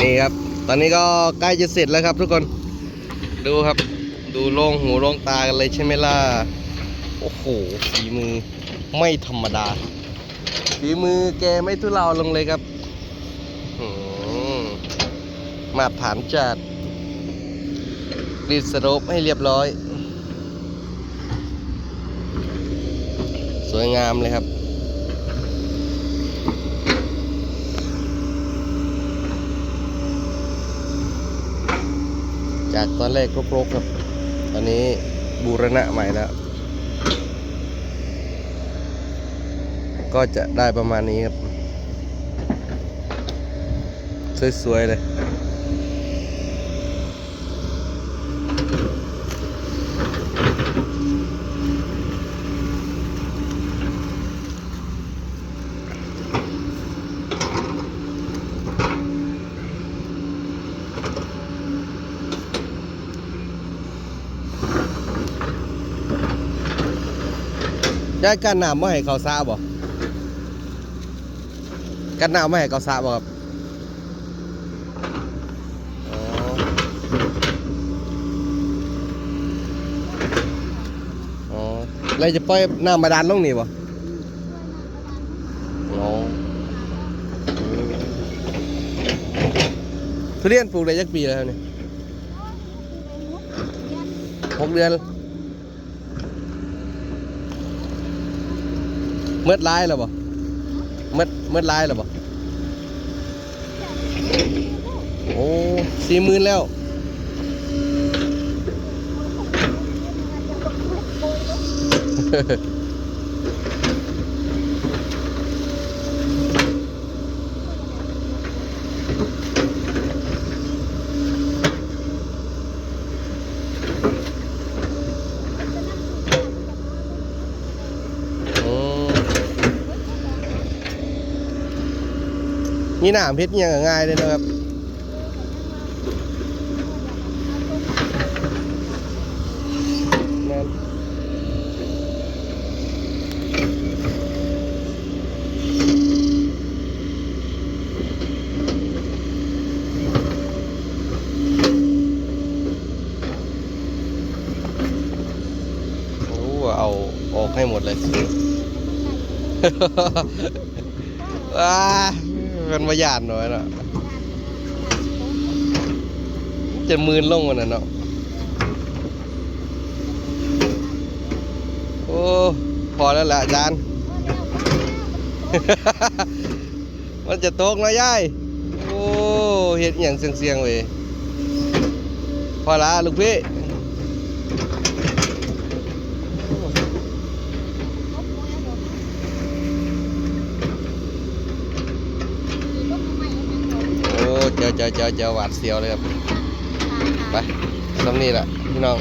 นี่ครับ ตอนนี้ก็ใกล้จะเสร็จแล้วครับ ทุกคน ดูครับ ดูโล่งหูโล่งตากันเลยใช่ไหมล่ะ โอ้โหฝีมือไม่ธรรมดา ฝีมือแกไม่ทุเลาลงเลยครับมาตรฐานจัดรีดสโลปให้เรียบร้อย สวยงามเลยครับ จากตอนแรกรกๆครับ ตอนนี้บูรณะใหม่แล้ว ก็จะได้ประมาณนี้ครับ สวยๆเลย ย้ายกันน้ำมาให้เขาซาบ่กันน้ำมาให้เขาซาบ่ครับอ๋ออ๋อแล้วจะปล่อยน้ำบาดาลลงนี่บ่อ๋อทุเรียนปลูกได้จักปีแล้วเนี่ยหกเดือน มืดร้ายแล้วบ่เมื่อเมื่อร้ายแล้วบ่โอ้สี่หมื่นแล้วอืม มีหนามเพชรยังง่ายเลยนะครับแม่นโอ้เอาออกให้หมดเลยว้า เป็นมาหยาดหน่อยเนาะจะมืนลงวันนั้นเนาะโอ้พอแล้วแหละอาจารย์ มันจะตกเนาะยายโอ้เห็ดอหย่างเสียงๆเว้ยพอละลูกพี่ โอ้ เจ้าเจ้าเจ้าเจ้าหวาดเสียวเลยครับ ไปสำนี่แหละพี่น้อง